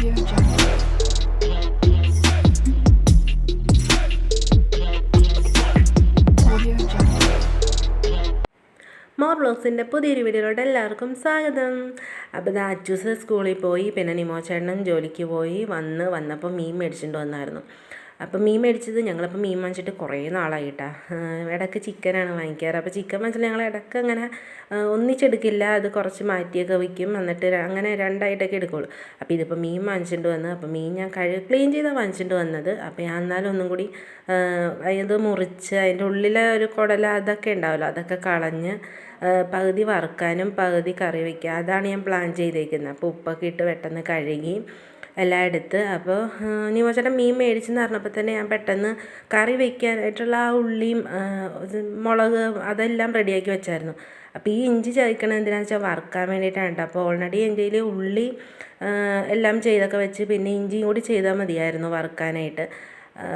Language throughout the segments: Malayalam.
മോർ ബ്ലോഗ്സിന്റെ പുതിയൊരു വീഡിയോയിലോട്ട് എല്ലാവർക്കും സ്വാഗതം. അപ്പോൾ ഇത് അച്ചൂസ് സ്കൂളിൽ പോയി പിന്നെ നിമോ ചേട്ടനും ജോലിക്ക് പോയി വന്ന് വന്നപ്പോൾ മീൻ മേടിച്ചിട്ട് വന്നായിരുന്നു. അപ്പോൾ മീൻ മേടിച്ചത് ഞങ്ങളിപ്പോൾ മീൻ വാങ്ങിച്ചിട്ട് കുറേ നാളായിട്ടാ. ഇടയ്ക്ക് ചിക്കനാണ് വാങ്ങിക്കാറ്. അപ്പോൾ ചിക്കൻ വാങ്ങിച്ചാൽ ഞങ്ങൾ ഇടയ്ക്ക് അങ്ങനെ ഒന്നിച്ചെടുക്കില്ല. അത് കുറച്ച് മാറ്റിയൊക്കെ വയ്ക്കും. എന്നിട്ട് അങ്ങനെ രണ്ടായിട്ടൊക്കെ എടുക്കുള്ളൂ. അപ്പോൾ ഇതിപ്പോൾ മീൻ വാങ്ങിച്ചിട്ട് വന്ന് അപ്പോൾ മീൻ ഞാൻ കഴി ക്ലീൻ ചെയ്താണ് വാങ്ങിച്ചിട്ട് വന്നത്. അപ്പോൾ ഞാൻ എന്നാലും ഒന്നും കൂടി അത് മുറിച്ച് അതിന്റെ ഉള്ളിലെ ഒരു കുടല അതൊക്കെ ഉണ്ടാവുമല്ലോ അതൊക്കെ കളഞ്ഞ് പകുതി വറുക്കാനും പകുതി കറി വയ്ക്കുക അതാണ് ഞാൻ പ്ലാൻ ചെയ്തേക്കുന്നത്. അപ്പോൾ ഉപ്പൊക്കെ ഇട്ട് പെട്ടെന്ന് കഴുകി എല്ലാം എടുത്ത് അപ്പോൾ നിമോചേട്ടൻ മീൻ മേടിച്ചെന്ന് പറഞ്ഞപ്പോൾ തന്നെ ഞാൻ പെട്ടെന്ന് കറി വയ്ക്കാനായിട്ടുള്ള ആ ഉള്ളിയും മുളക് അതെല്ലാം റെഡിയാക്കി വെച്ചായിരുന്നു. അപ്പോൾ ഈ ഇഞ്ചി ചതയ്ക്കണത് എന്തിനാണെന്ന് വെച്ചാൽ വറുക്കാൻ വേണ്ടിയിട്ടാണ് അപ്പോൾ ഓൾറെഡി എന്റെ കയ്യിൽ ഉള്ളി എല്ലാം ചെയ്തൊക്കെ വെച്ച് പിന്നെ ഇഞ്ചിയും കൂടി ചെയ്താൽ മതിയായിരുന്നു വറുക്കാനായിട്ട്.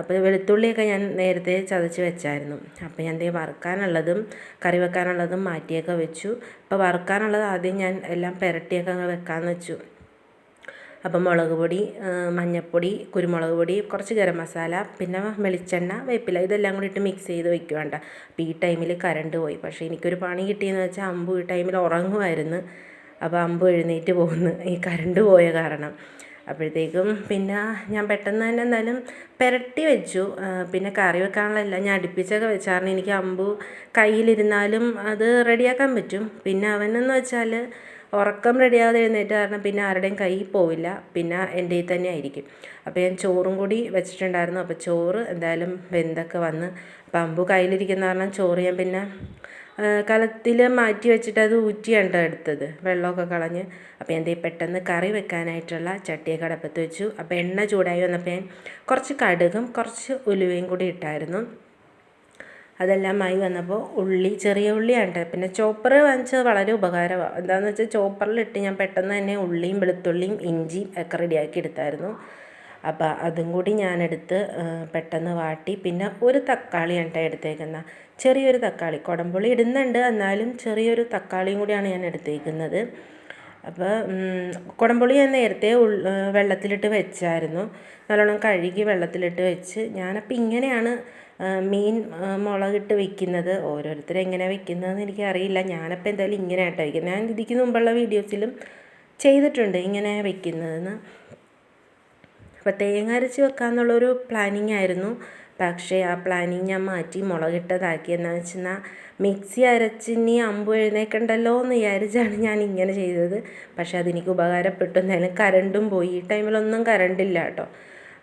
അപ്പോൾ വെളുത്തുള്ളിയൊക്കെ ഞാൻ നേരത്തെ ചതച്ച് വെച്ചായിരുന്നു. അപ്പോൾ ഞാൻ ദേ വറുക്കാനുള്ളതും കറി വെക്കാനുള്ളതും മാറ്റിയൊക്കെ വെച്ചു. അപ്പോൾ വറുക്കാനുള്ളത് ആദ്യം ഞാൻ എല്ലാം പുരട്ടിയൊക്കെ അങ്ങ് വെക്കാമെന്ന് വെച്ചു. അപ്പം മുളക് പൊടി മഞ്ഞൾപ്പൊടി കുരുമുളക് പൊടി കുറച്ച് ഗരം മസാല പിന്നെ വെളിച്ചെണ്ണ വേപ്പില ഇതെല്ലാം കൂടി ഇട്ട് മിക്സ് ചെയ്ത് വെക്കുക വേണ്ട അപ്പോൾ ഈ ടൈമിൽ കറണ്ട് പോയി. പക്ഷേ എനിക്കൊരു പണി കിട്ടിയെന്ന് വെച്ചാൽ അമ്പു ഈ ടൈമിൽ ഉറങ്ങുമായിരുന്നു അപ്പോൾ അമ്പു എഴുന്നേറ്റ് പോകുന്നു. ഈ കറണ്ട് പോയ കാരണം. അപ്പോഴത്തേക്കും പിന്നെ ഞാൻ പെട്ടെന്ന് തന്നെ എന്തായാലും പുരട്ടി വെച്ചു. പിന്നെ കറി വെക്കാനുള്ളതല്ല ഞാൻ അടുപ്പിച്ചൊക്കെ വെച്ചായിരുന്നു എനിക്ക് അമ്പു കയ്യിലിരുന്നാലും അത് റെഡിയാക്കാൻ പറ്റും. പിന്നെ അവനെന്ന് വെച്ചാൽ ഉറക്കം റെഡിയാകാതെ എഴുന്നേറ്റ് കാരണം പിന്നെ ആരുടെയും കൈ പോവില്ല. പിന്നെ എന്റെ തന്നെ ആയിരിക്കും. അപ്പോൾ ഞാൻ ചോറും കൂടി വെച്ചിട്ടുണ്ടായിരുന്നു. അപ്പോൾ ചോറ് എന്തായാലും വെന്തൊക്കെ വന്ന്. അപ്പോൾ അമ്പു കയ്യിലിരിക്കുന്ന കാരണം ചോറ് ഞാൻ പിന്നെ കലത്തിൽ മാറ്റി വെച്ചിട്ട് അത് ഊറ്റിയാണ് എടുത്തത്? വെള്ളമൊക്കെ കളഞ്ഞ്. അപ്പോൾ ദേ പെട്ടെന്ന് കറി വെക്കാനായിട്ടുള്ള ചട്ടിയൊക്കെ അടപ്പത്ത് വെച്ചു. അപ്പോൾ എണ്ണ ചൂടായി വന്നപ്പോൾ ഞാൻ കുറച്ച് കടുകും കുറച്ച് ഉലുവയും കൂടി ഇട്ടായിരുന്നു. അതെല്ലാം ആയി വന്നപ്പോൾ ഉള്ളി ചെറിയ ഉള്ളിയാണ്. പിന്നെ ചോപ്പർ വാങ്ങിച്ചത് വളരെ ഉപകാരമാണ് എന്താണെന്ന് വെച്ചാൽ ചോപ്പറിലിട്ട് ഞാൻ പെട്ടെന്ന് തന്നെ ഉള്ളിയും വെളുത്തുള്ളിയും ഇഞ്ചിയും ഒക്കെ റെഡിയാക്കി എടുത്തായിരുന്നു. അപ്പോൾ അതും കൂടി ഞാനെടുത്ത് പെട്ടെന്ന് വാട്ടി. പിന്നെ ഒരു തക്കാളിയാണ് കേട്ടോ എടുത്തേക്കുന്ന ചെറിയൊരു തക്കാളി. കുടംപുളി ഇടുന്നുണ്ട്. എന്നാലും ചെറിയൊരു തക്കാളിയും കൂടിയാണ് ഞാൻ എടുത്തേക്കുന്നത്. അപ്പോൾ കുടംപുളി ഞാൻ നേരത്തെ വെള്ളത്തിലിട്ട് വെച്ചായിരുന്നു. നല്ലോണം കഴുകി വെള്ളത്തിലിട്ട് വെച്ച് ഞാനപ്പോൾ ഇങ്ങനെയാണ് മീൻ മുളകിട്ട് വെക്കുന്നത്. ഓരോരുത്തർ എങ്ങനെ വെക്കുന്നതെന്ന് എനിക്കറിയില്ല. ഞാനപ്പോൾ എന്തായാലും ഇങ്ങനെ ആയിട്ടാണ് വയ്ക്കുന്നത് ഞാൻ ഇതിക്ക് മുമ്പുള്ള വീഡിയോസിലും ചെയ്തിട്ടുണ്ട് ഇങ്ങനെ വെക്കുന്നതെന്ന്. അപ്പോൾ തേങ്ങ അരച്ച് വെക്കാമെന്നുള്ളൊരു പ്ലാനിങ് ആയിരുന്നു. പക്ഷേ ആ പ്ലാനിങ് ഞാൻ മാറ്റി മുളകിട്ടതാക്കി. എന്താണെന്ന് വെച്ചാൽ മിക്സി അരച്ച് ഇനി അമ്പു എഴുന്നേക്കണ്ടല്ലോ എന്ന് വിചാരിച്ചാണ് ഞാൻ ഇങ്ങനെ ചെയ്തത്. പക്ഷേ അതെനിക്ക് ഉപകാരപ്പെട്ടു. എന്തായാലും കരണ്ടും പോയി. ഈ ടൈമിലൊന്നും കരണ്ടില്ല കേട്ടോ.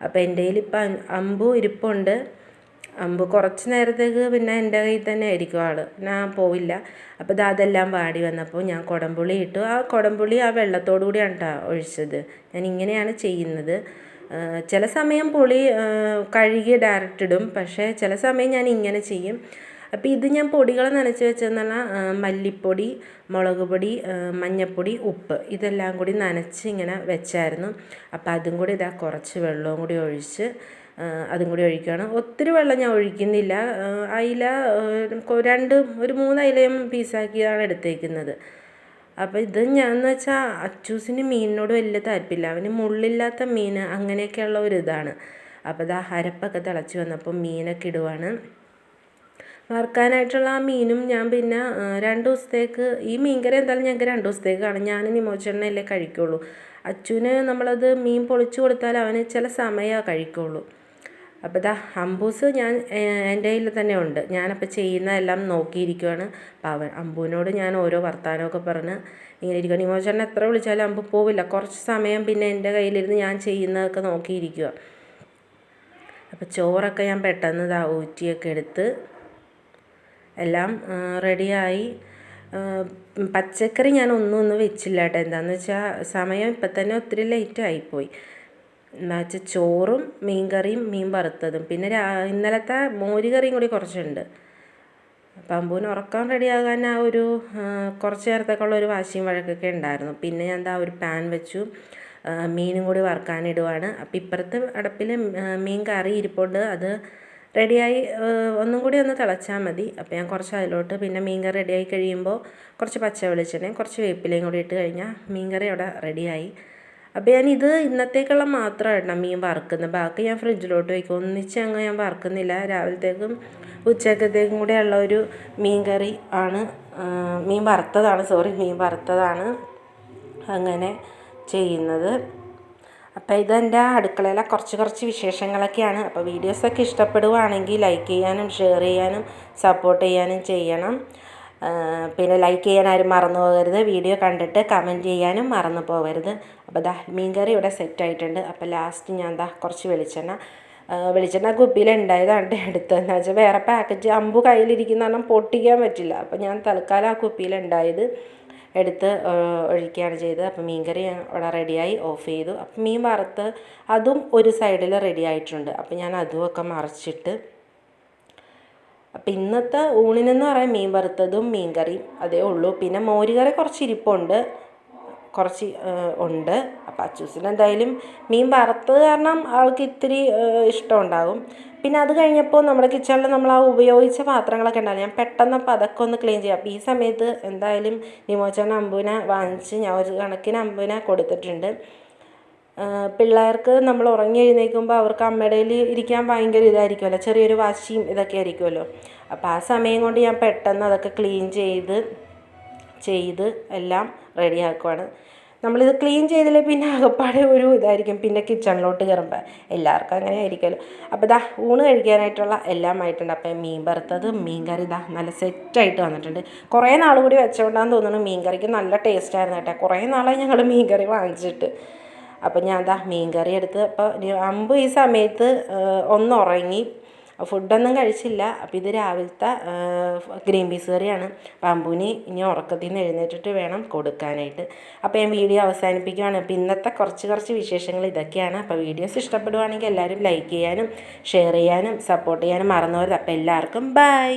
അപ്പോൾ എന്റെ കയ്യിൽ ഇപ്പം അമ്പു ഇരിപ്പുണ്ട്. അമ്പ് കുറച്ച് നേരത്തേക്ക് പിന്നെ എന്റെ കയ്യിൽ തന്നെ ആയിരിക്കും ആൾ ഞാൻ പോവില്ല. അപ്പോൾ ഇത് അതെല്ലാം വാടി വന്നപ്പോൾ ഞാൻ കുടംപുളി ഇട്ടു. ആ കുടംപുളി ആ വെള്ളത്തോടു കൂടിയാണ് കേട്ടോ ഒഴിച്ചത്. ഞാൻ ഇങ്ങനെയാണ് ചെയ്യുന്നത്. ചില സമയം പുളി കഴുകി ഡയറക്റ്റ് ഇടും. പക്ഷേ ചില സമയം ഞാൻ ഇങ്ങനെ ചെയ്യും. അപ്പോൾ ഇത് ഞാൻ പൊടികൾ നനച്ച് വെച്ചതെന്ന് പറഞ്ഞാൽ മല്ലിപ്പൊടി മുളക് പൊടി മഞ്ഞൾപ്പൊടി ഉപ്പ് ഇതെല്ലാം കൂടി നനച്ച് ഇങ്ങനെ വെച്ചായിരുന്നു. അപ്പോൾ അതും കൂടി ഇതാ കുറച്ച് വെള്ളവും കൂടി ഒഴിച്ച് അതും കൂടി ഒഴിക്കുകയാണ് ഒത്തിരി വെള്ളം ഞാൻ ഒഴിക്കുന്നില്ല. അയില രണ്ട് ഒരു മൂന്ന് അയിലയും പീസാക്കിയാണ് എടുത്തേക്കുന്നത്. അപ്പോൾ ഇത് ഞാൻ എന്ന് വെച്ചാൽ അച്ചൂസിന് മീനിനോട് വലിയ താല്പര്യമില്ല. അവന് മുള്ളില്ലാത്ത മീൻ അങ്ങനെയൊക്കെയുള്ള ഇതാണ്. അപ്പോൾ ഇതാ അരപ്പൊക്കെ തിളച്ച് വന്നപ്പോൾ മീനൊക്കെ ഇടുവാണ്. വറുക്കാനായിട്ടുള്ള ആ മീനും ഞാൻ പിന്നെ രണ്ട് ദിവസത്തേക്ക് ഈ മീൻകറി എന്തായാലും ഞങ്ങൾക്ക് രണ്ട് ദിവസത്തേക്കാണ് ഞാൻ നിമോച്ചെണ്ണയല്ലേ കഴിക്കുള്ളൂ. അച്ചുവിന് നമ്മളത് മീൻ പൊളിച്ചു കൊടുത്താൽ അവന് ചില സമയമേ കഴിക്കുള്ളൂ. അപ്പോൾ ഇതാ അമ്പൂസ് ഞാൻ എന്റെ കയ്യിൽ തന്നെ ഉണ്ട്. ഞാനപ്പോൾ ചെയ്യുന്നതെല്ലാം നോക്കിയിരിക്കുവാണ്. അപ്പോൾ അവൻ അമ്പുവിനോട് ഞാൻ ഓരോ വർത്തമാനമൊക്കെ പറഞ്ഞ് ഇങ്ങനെ ഇരിക്കുക നിമോചേട്ടൻ എത്ര വിളിച്ചാലും അമ്പു പോവില്ല. കുറച്ച് സമയം പിന്നെ എന്റെ കയ്യിലിരുന്ന് ഞാൻ ചെയ്യുന്നതൊക്കെ നോക്കിയിരിക്കുക അപ്പോൾ ചോറൊക്കെ ഞാൻ പെട്ടെന്ന് ഇതാ ഊറ്റിയൊക്കെ എടുത്ത് എല്ലാം റെഡിയായി. പച്ചക്കറി ഞാൻ ഒന്നും ഒന്നും വെച്ചില്ല കേട്ടോ. എന്താണെന്ന് വെച്ചാൽ സമയം ഇപ്പം തന്നെ ഒത്തിരി ലേറ്റ് ആയിപ്പോയി. എന്താ വെച്ചാൽ ചോറും മീൻ കറിയും മീൻ വറുത്തതും. പിന്നെ രാ ഇന്നലത്തെ മോര് കറിയും കൂടി കുറച്ചുണ്ട്. അപ്പം അമ്പൂന് ഉറക്കം റെഡിയാകാൻ ആ ഒരു കുറച്ച് നേരത്തേക്കുള്ള ഒരു വാശിയും വഴക്കൊക്കെ ഉണ്ടായിരുന്നു. പിന്നെ ഞാൻ എന്താ ഒരു പാൻ വെച്ചു. മീനും കൂടി വറുക്കാനിടുവാണ് അപ്പം ഇപ്പുറത്തെ അടപ്പിൽ മീൻ കറി ഇരിപ്പുണ്ട്. അത് റെഡിയായി ഒന്നും കൂടി ഒന്ന് തിളച്ചാൽ മതി. അപ്പോൾ ഞാൻ കുറച്ച് അതിലോട്ട് പിന്നെ മീൻ കറി റെഡിയായി കഴിയുമ്പോൾ കുറച്ച് പച്ച വെളിച്ചെണ്ണയും കുറച്ച് വേപ്പിലയും കൂടി ഇട്ട് കഴിഞ്ഞാൽ മീൻ കറി അവിടെ റെഡിയായി അപ്പോൾ ഞാൻ ഇത് ഇന്നത്തേക്കുള്ള മാത്രമാണ് മീൻ വറുക്കുന്നത്. ബാക്കി ഞാൻ ഫ്രിഡ്ജിലോട്ട് വയ്ക്കും. ഒന്നിച്ച് അങ്ങ് ഞാൻ വറുക്കുന്നില്ല. രാവിലത്തേക്കും ഉച്ചക്കത്തേക്കും കൂടെ ഉള്ള ഒരു മീൻ കറി ആണ്. മീൻ വറുത്തതാണ്. സോറി മീൻ വറുത്തതാണ് അങ്ങനെ ചെയ്യുന്നത്. അപ്പോൾ ഇതെന്റെ അടുക്കളയിലെ കുറച്ച് കുറച്ച് വിശേഷങ്ങളൊക്കെയാണ്. അപ്പോൾ വീഡിയോസൊക്കെ ഇഷ്ടപ്പെടുവാണെങ്കിൽ ലൈക്ക് ചെയ്യാനും ഷെയർ ചെയ്യാനും സപ്പോർട്ട് ചെയ്യാനും ചെയ്യണം. പിന്നെ ലൈക്ക് ചെയ്യാൻ ആരും മറന്നു പോകരുത്. വീഡിയോ കണ്ടിട്ട് കമന്റ് ചെയ്യാനും മറന്നു പോകരുത്. അപ്പോൾ ദാ മീൻ കറി ഇവിടെ സെറ്റ് ആയിട്ടുണ്ട്. അപ്പോൾ ലാസ്റ്റ് ഞാൻ ദാ കുറച്ച് വെളിച്ചെണ്ണ വെളിച്ചെണ്ണ കുപ്പിയിൽ ഉണ്ടായതാണ് എടുത്തതെന്ന് വെച്ചാൽ വേറെ പാക്കറ്റ് അമ്പു കയ്യിലിരിക്കുന്ന കാരണം പൊട്ടിക്കാൻ പറ്റില്ല. അപ്പോൾ ഞാൻ തൽക്കാലം ആ കുപ്പിയിൽ ഉണ്ടായത് എടുത്ത് ഒഴിക്കുകയാണ് ചെയ്തത്. അപ്പോൾ മീൻകറി അവിടെ റെഡിയായി ഓഫ് ചെയ്തു. അപ്പോൾ മീൻ വറുത്ത് അതും ഒരു സൈഡിൽ റെഡി ആയിട്ടുണ്ട്. അപ്പോൾ ഞാൻ അതുമൊക്കെ മറിച്ചിട്ട് അപ്പം ഇന്നത്തെ ഊണിനെന്ന് പറയാൻ മീൻ വറുത്തതും മീൻ കറിയും അതേ ഉള്ളൂ. പിന്നെ മോരുകറി കുറച്ച് ഇരിപ്പുണ്ട്. കുറച്ച് ഉണ്ട്. അപ്പം അച്ചൂസിന് എന്തായാലും മീൻ വറുത്തത് കാരണം ആൾക്ക് ഇത്തിരി ഇഷ്ടമുണ്ടാകും. പിന്നെ അത് കഴിഞ്ഞപ്പോൾ നമ്മുടെ കിച്ചണിൽ നമ്മൾ ആ ഉപയോഗിച്ച പാത്രങ്ങളൊക്കെ ഉണ്ടായിരുന്നു. ഞാൻ പെട്ടെന്ന് അപ്പോൾ അതൊക്കെ ഒന്ന് ക്ലീൻ ചെയ്യാം. അപ്പോൾ ഈ സമയത്ത് എന്തായാലും നിമോച്ചേട്ടൻ അമ്പുവിനെ വാങ്ങിച്ച് ഞാൻ ഒരു കണക്കിന് അമ്പുവിനെ കൊടുത്തിട്ടുണ്ട്. പിള്ളേർക്ക് നമ്മൾ ഉറങ്ങി എഴുന്നേൽക്കുമ്പോൾ അവർക്ക് അമ്മയുടെ കയ്യിൽ ഇരിക്കാൻ ഭയങ്കര ഇതായിരിക്കുമല്ലോ. ചെറിയൊരു വാശിയും ഇതൊക്കെ ആയിരിക്കുമല്ലോ. അപ്പം ആ സമയം കൊണ്ട് ഞാൻ പെട്ടെന്ന് അതൊക്കെ ക്ലീൻ ചെയ്ത് ചെയ്ത് എല്ലാം റെഡിയാക്കുവാണ്. നമ്മളിത് ക്ലീൻ ചെയ്തില്ലേ പിന്നെ ആകപ്പാടെ ഒരു ഇതായിരിക്കും. പിന്നെ കിച്ചണിലോട്ട് കയറുമ്പോൾ എല്ലാവർക്കും അങ്ങനെ ആയിരിക്കുമല്ലോ. അപ്പോൾ ഇതാ ഊണ് കഴിക്കാനായിട്ടുള്ള എല്ലാം ആയിട്ടുണ്ട്. അപ്പം മീൻ വറുത്തത് മീൻ കറി ഇതാ നല്ല സെറ്റായിട്ട് വന്നിട്ടുണ്ട്. കുറേ നാൾ കൂടി വെച്ചുകൊണ്ടാന്ന് തോന്നുന്നു മീൻ കറിക്ക് നല്ല ടേസ്റ്റ് ആയിരുന്നു കേട്ടോ. കുറേ നാളായി ഞങ്ങൾ മീൻ കറി വാങ്ങിച്ചിട്ട്. അപ്പോൾ ഞാൻ ദാ മീൻ കറി എടുത്ത് അപ്പോൾ അമ്പ് ഈ സമയത്ത് ഒന്നുറങ്ങി ഫുഡൊന്നും കഴിച്ചില്ല. അപ്പം ഇത് രാവിലത്തെ ഗ്രീൻ പീസ് കറിയാണ്. അപ്പം അമ്പുവിന് ഇനി ഉറക്കത്തിൽ നിന്ന് എഴുന്നേറ്റിട്ട് വേണം കൊടുക്കാനായിട്ട്. അപ്പോൾ ഞാൻ വീഡിയോ അവസാനിപ്പിക്കുകയാണ് അപ്പോൾ ഇന്നത്തെ കുറച്ച് കുറച്ച് വിശേഷങ്ങൾ ഇതൊക്കെയാണ്. അപ്പോൾ വീഡിയോസ് ഇഷ്ടപ്പെടുവാണെങ്കിൽ എല്ലാവരും ലൈക്ക് ചെയ്യാനും ഷെയർ ചെയ്യാനും സപ്പോർട്ട് ചെയ്യാനും മറന്നു പോകരുത്. അപ്പോൾ എല്ലാവർക്കും ബൈ.